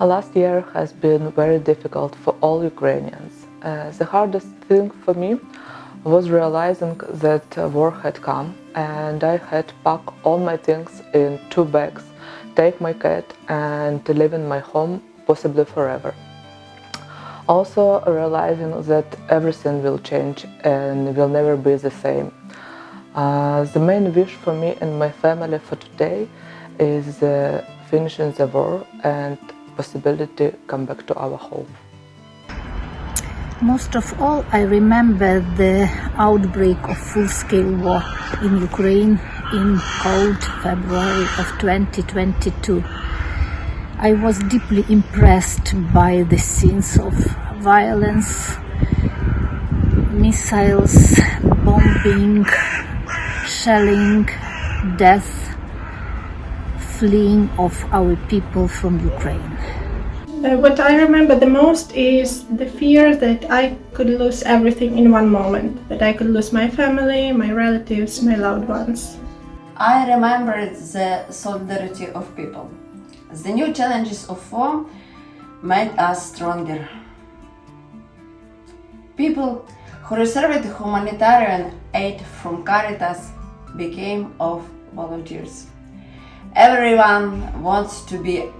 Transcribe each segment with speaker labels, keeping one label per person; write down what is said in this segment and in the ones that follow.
Speaker 1: Last year has been very difficult for all Ukrainians. Uh, the hardest thing for me was realizing that war had come and I had to pack all my things in two bags, take my cat and live in my home, possibly forever. Also realizing that everything will change and will never be the same. Uh, the main wish for me and my family for today is uh, finishing the war and possibility to come back to our home.
Speaker 2: Most of all, I remember the outbreak of full scale war in Ukraine in cold February of 2022. I was deeply impressed by the scenes of violence, missiles, bombing, shelling, death, fleeing of our people from Ukraine.
Speaker 3: Uh, what I remember the most is the fear that I could lose everything in one moment, that I could lose my family, my relatives, my loved ones.
Speaker 4: I remember the solidarity of people. The new challenges of war made us stronger. People who received humanitarian aid from Caritas became of volunteers. Everyone wants to be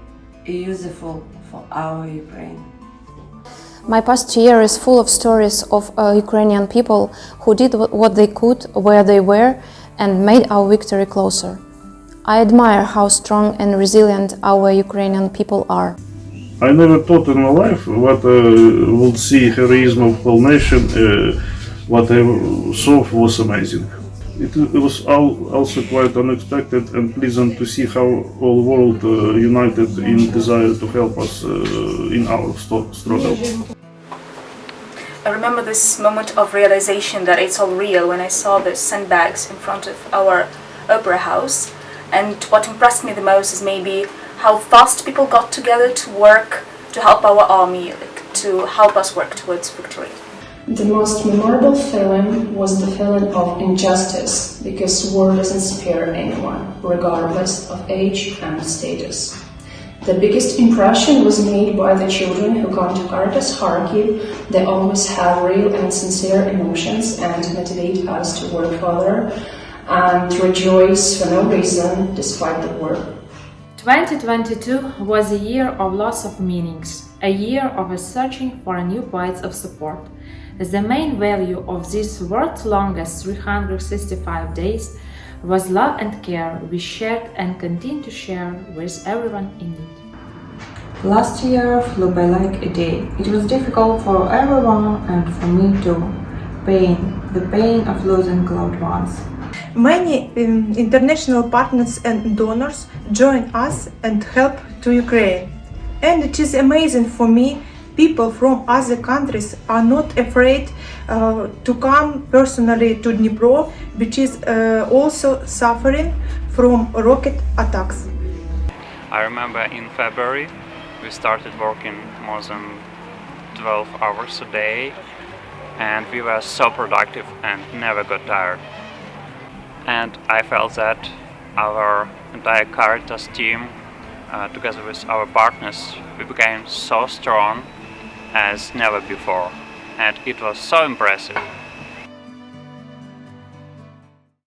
Speaker 4: useful for our Ukraine.
Speaker 5: My past year is full of stories of uh, Ukrainian people who did what they could where they were and made our victory closer. I admire how strong and resilient our Ukrainian people are.
Speaker 6: I never thought in my life what uh, would see heroism of whole nation. Uh, what I saw was amazing. It, it was al- also quite unexpected and pleasant to see how all world uh, united in desire to help us uh, in our struggle.
Speaker 7: I remember this moment of realization that it's all real when I saw the sandbags in front of our opera house. And what impressed me the most is maybe how fast people got together to work to help our army, to help us work towards victory.
Speaker 8: The most memorable feeling was the feeling of injustice because war doesn't spare anyone, regardless of age and status. The biggest impression was made by the children who come to Caritas Kharkiv. They always have real and sincere emotions and motivate us to work further and rejoice for no reason despite the war.
Speaker 9: 2022 was a year of loss of meanings, a year of searching for new points of support. The main value of these world's longest 365 days was love and care we shared and continue to share with everyone in need.
Speaker 10: Last year flew by like a day. It was difficult for everyone and for me too. Pain, the pain of losing loved ones.
Speaker 3: Many um, international partners and donors join us and help to Ukraine. And it is amazing for me. People from other countries are not afraid uh, to come personally to Dnipro, which is uh, also suffering from rocket attacks.
Speaker 11: I remember in February we started working more than 12 hours a day and we were so productive and never got tired. And I felt that our entire Caritas team, uh, together with our partners, we became so strong as never before. And it was so impressive.